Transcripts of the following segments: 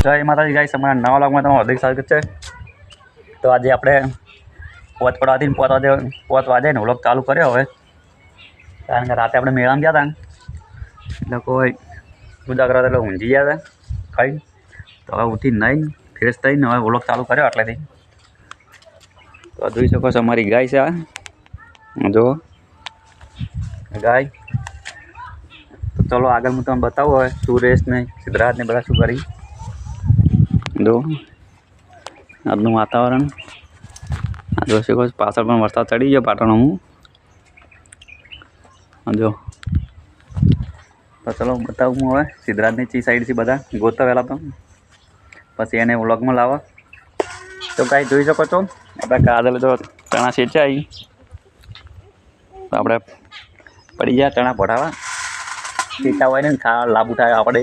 જય માતાજી ગાઈસ અમારા નવા લાગમાં તમારું હાર્દિક સ્વાગત છે. તો આજે આપણે પોત પડવાથી પોત વાજે પોત વાજે ને વ્લોગ ચાલુ કર્યો હવે. કારણ કે રાતે આપણે મેળામાં ગયા હતા એટલે કોઈ ઉજાગરા એટલે ઊંઘી ગયા હતા, ખાઈ. તો હવે ઉઠી નહીં ફ્રેશ થઈને હવે વ્લોગ ચાલુ કર્યો આટલેથી. તો જોઈ શકો છો અમારી ગાય છે આ. જો ગાય. તો ચલો આગળ હું તમને બતાવું હવે સુરેશ ને, સિદ્ધરાજ ને બધા શું કરી. જો આજનું વાતાવરણ. આ જોઈ શકો પાછળ પણ વરસાદ ચડી ગયો પાટણ હું. જો. તો ચલો બતાવું હું હવે, સિદ્ધરાજની સાઈડથી બધા. ગોતો વહેલા તો. પછી એને વ્લોગમાં લાવવા તો કાંઈ જોઈ શકો છો. આપણે કાદલ જો ચણા સેચાઈ તો આપણે પડી ગયા ચણા પઢાવા. સેચા હોય ને ખા લાભ ઉઠાવે આપણે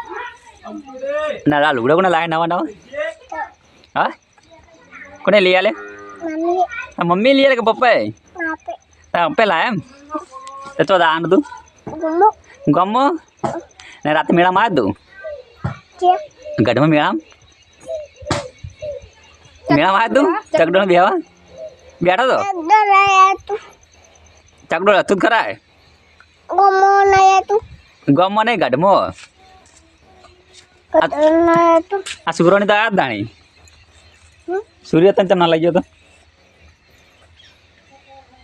ના લા લુગડા કોને લાયા નવા નવા? હા? કોને લઈ આલે? મમ્મી. લઈ આલે કે પપ્પાએ? પપ્પા લાયા એમ? તો તો દાન તું ગમો. ને રાતે મેળા માર દઉં ગઢમાં મેળા મેળા માર દઉં ચકડો બેવા બેઠો તો? ચકડો હતું ખરા? ગમો નહીં ગઢમાં. આ સૂર્યની તો આ જ દાણી સૂર્ય તને તમને લઈ ગયો તો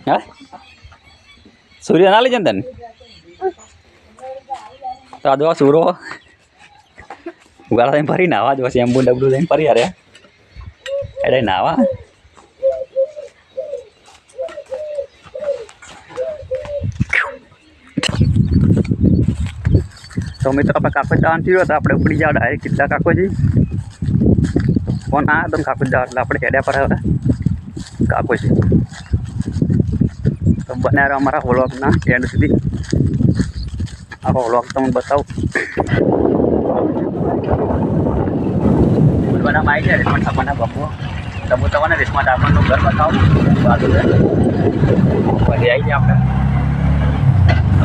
હા સૂર્ય ના લઈ જાય ને તને તો આ જો સૂરો ઉગાડા થઈને ફરી નાવા જ પછી એમ્બુ ડબલું થઈને ફરી અરે એટલે નાવા તો મિત્રો, આપણે કાકો જવાનું થયું તો આપણે ઉપડી જાવ ડાયરેક્ટ કેટલા કાકોજી. ફોન આ? તો કાકો જાવ એટલે આપણે હેડ્યા પર હવે. કાકોજી. તો બનાવ્યો અમારા વ્લોગના એન્ડ સુધી. આખો વ્લોગ તમને બતાવું. બનાવવામાં આવી જાય રેશમા ઠાકોરના બપો તો હું તમને રેશમા ઠાકોરનું ઘર બતાવું. બાજુ પછી આવી જાય આપણે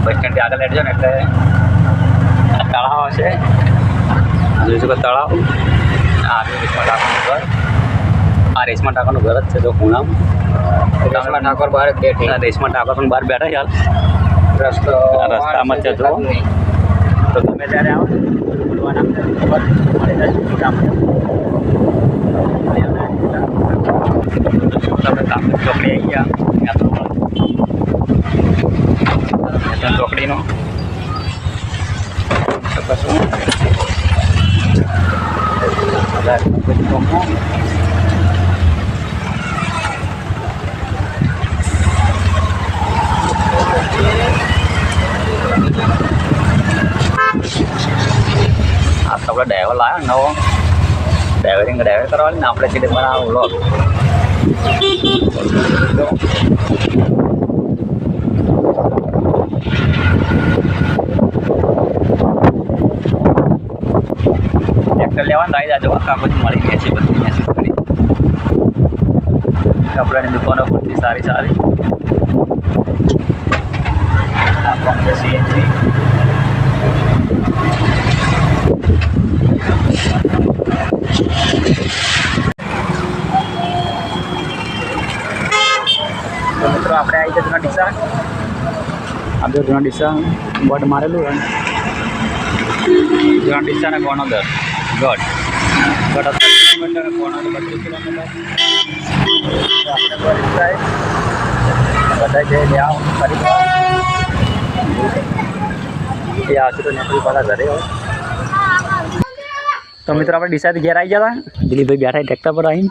બસ સ્ટેન્ડથી આગળ લેટજો ને એટલે તળાવ છે જોઈ શકો તળાવ આ રેશમા ઠાકોરનું ઘર આ રેશમા ઠાકોરનું ઘર જ છે જો પૂનમ રેશમા ઠાકોર બહાર જ બેઠી આ રેશમા ઠાકોર પણ બહાર બેઠા યાર રસ્તો આ રસ્તામાં છે જો. તો તમે ત્યારે આવો બોલવાના ખબર મળી જાય ગામ આપણે કાપડ ચોકડી આવી ગયા ત્યાં apa semua ada bentuknya atau đèo lái nó đâu? Đèo thì người đèo cái đó nọc phải trên đường bao đâu luôn. લેવાનું આવી જાજો કાગળ મળી ગયા છે બધી મેસેજ કરી કપડાની દુકાનો પડતી સારી સારી આ પણ સીએનજી તો મિત્રો આપણે આવી જાય જૂના ડીસા આપણે જૂના ડીસા બોર્ડ મારેલું હોય જૂના ડીસા ને ગોણોદર ગઢ ગઢ કિલોમીટર ગોણોદર બત્રીસ કિલોમીટર તો આપણે બરી જાય બધા જઈ લે આવો ફરી તો નોકરી પાછા ઘરે તો મિત્રો આપણે ડીસાથી ઘેર આવી ગયા હતા. દિલીપભાઈ બેઠા ટ્રેક્ટર પર આવીને.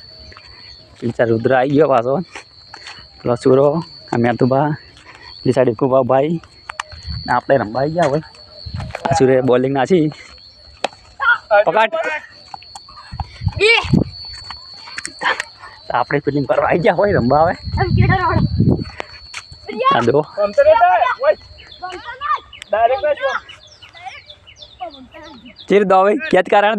પિંચા રુદ્ર આવી ગયો પાછો પેલો સુરો આ મેતુભા એ સાઈડ ઇકુભા ભાઈ ને આપણે રમવા આવી ગયા હોય સુરે બોલિંગ નાખી પકડ તો આપણે ફિલ્ડિંગ કરવા આવી ગયા હોય રમવા આવે આ દો ચીર દો ભાઈ કેચ કારણ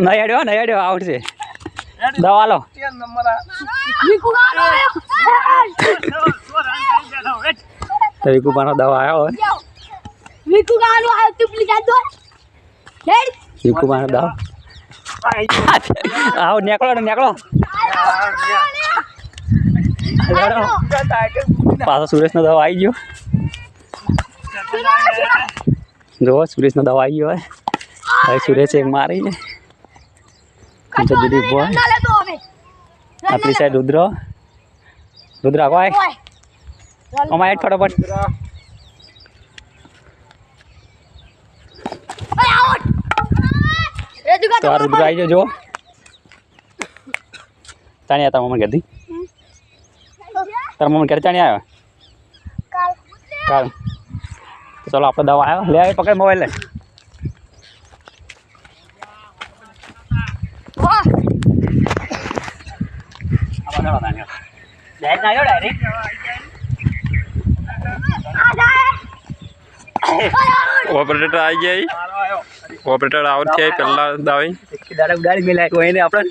નહીં અડ્યો આવડશે. દવા લો. તો વિકુપાનો દવા આવ્યો હોય વિકુપાનો દવા. આવો, નીકળો ને નીકળો. પાછો સુરેશનો દવા આવી ગયો. જુઓ, સુરેશનો દવા આવી ગયો હવે સુરેશ એક મારી છે નીચે દિલીપ બોય આપણી સાઈડ રુદ્ર રુદ્ર કોઈ અમારે હેઠ ફટાફટ તો આ રુદ્ર આવી ગયો જો ચાણી હતા મમ્મી કહેતી તારા મમ્મી ક્યારે ચાણી આવ્યો કાલ તો ચાલો આપણે દવા આવ્યો લે આવી પકડ મોબાઈલ લે Operator આવી ગયા ઓપરેટર આઉટ છે પહેલા દાવી એક દાડા ઉડાડી મેલા કોઈ નહીં આપણે.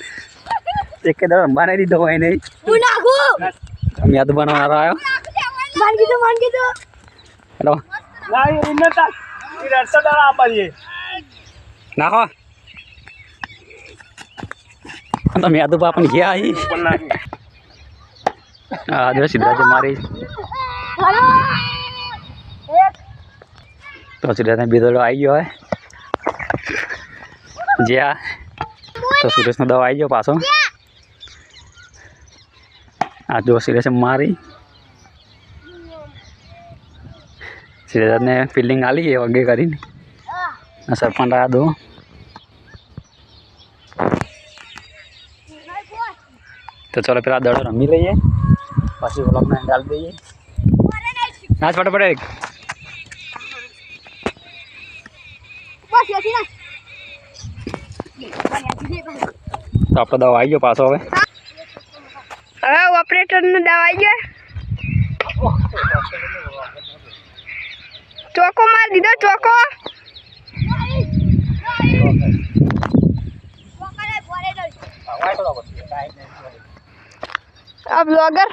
એક દાડા મારી દીધો હોય ને હું કોઈ તમે યાદ બનાવવાનો આવ્યો હેલો. નાખો. તમે યાદ બાપને ગયા અહીં હા જો છે મારી. તો સિદ્ધાર્થને બીજો આવી ગયો હોય જ્યાં? તો સુરેશનો દવા આવી ગયો પાછો. આ જો સુરેશે મારી. સિદ્ધાર્થને ફિલ્ડિંગ આલી એ વગે કરીને. આ સરપંચ આ દો. તો ચાલો પેલા દડો રમી લઈએ. પછી વ્લોગને ડાલી દઈએ. નાચ ફટાફટ તો આપણો દવા આવી ગયો પાછો હવે. હવે ઓપરેટરનો દવા આવી ગયો. ચોકો માર દીધો ચોકો. આ બ્લોગર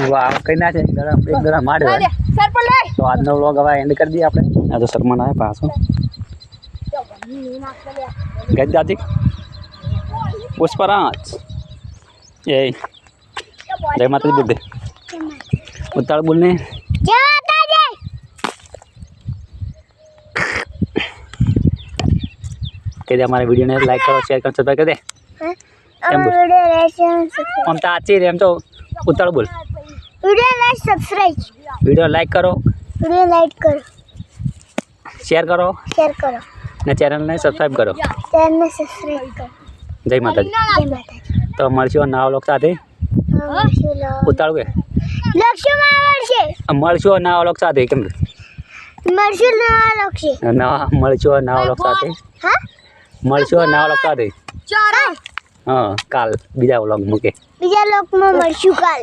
થઈ જાય આપણું આ કઈ ના છે એક દડા એક દડા માર્યો હોય. સરપંચ લઈ તો આજનો વ્લોગ હવે એન્ડ કરી દઈએ આપણે આ તો સરમન આવે પાછો ગઈ દાદી પુષ્પરાજ એ જય માતાજી બોલ દે ઉત્તાળ બોલ ને કહી દે અમારા વિડીયોને લાઈક કરો શેર કરો સબસ્ક્રાઈબ કરી દે એમ બોલ આમ તો આચી રે એમ તો ઉત્તાળ બોલ video like subscribe video like કરો વિડિયો લાઈક કરો શેર કરો શેર કરો ને ચેનલને સબસ્ક્રાઈબ કરો ચેનલને સબસ્ક્રાઇબ કરો જય માતાજી જય માતાજી તો મળશું નવા વ્લોગ સાથે ઉતાળું કે લક્ષ્યમાં મળશે મળશું નવા વ્લોગ સાથે કેમ મળશું નવા લક્ષ્ય નવા મળશું નવા વ્લોગ સાથે હા મળશું નવા વ્લોગ સાથે ચાલો હા કાલ બીજા વ્લોગ મૂકે બીજા લોકમાં મળશું કાલ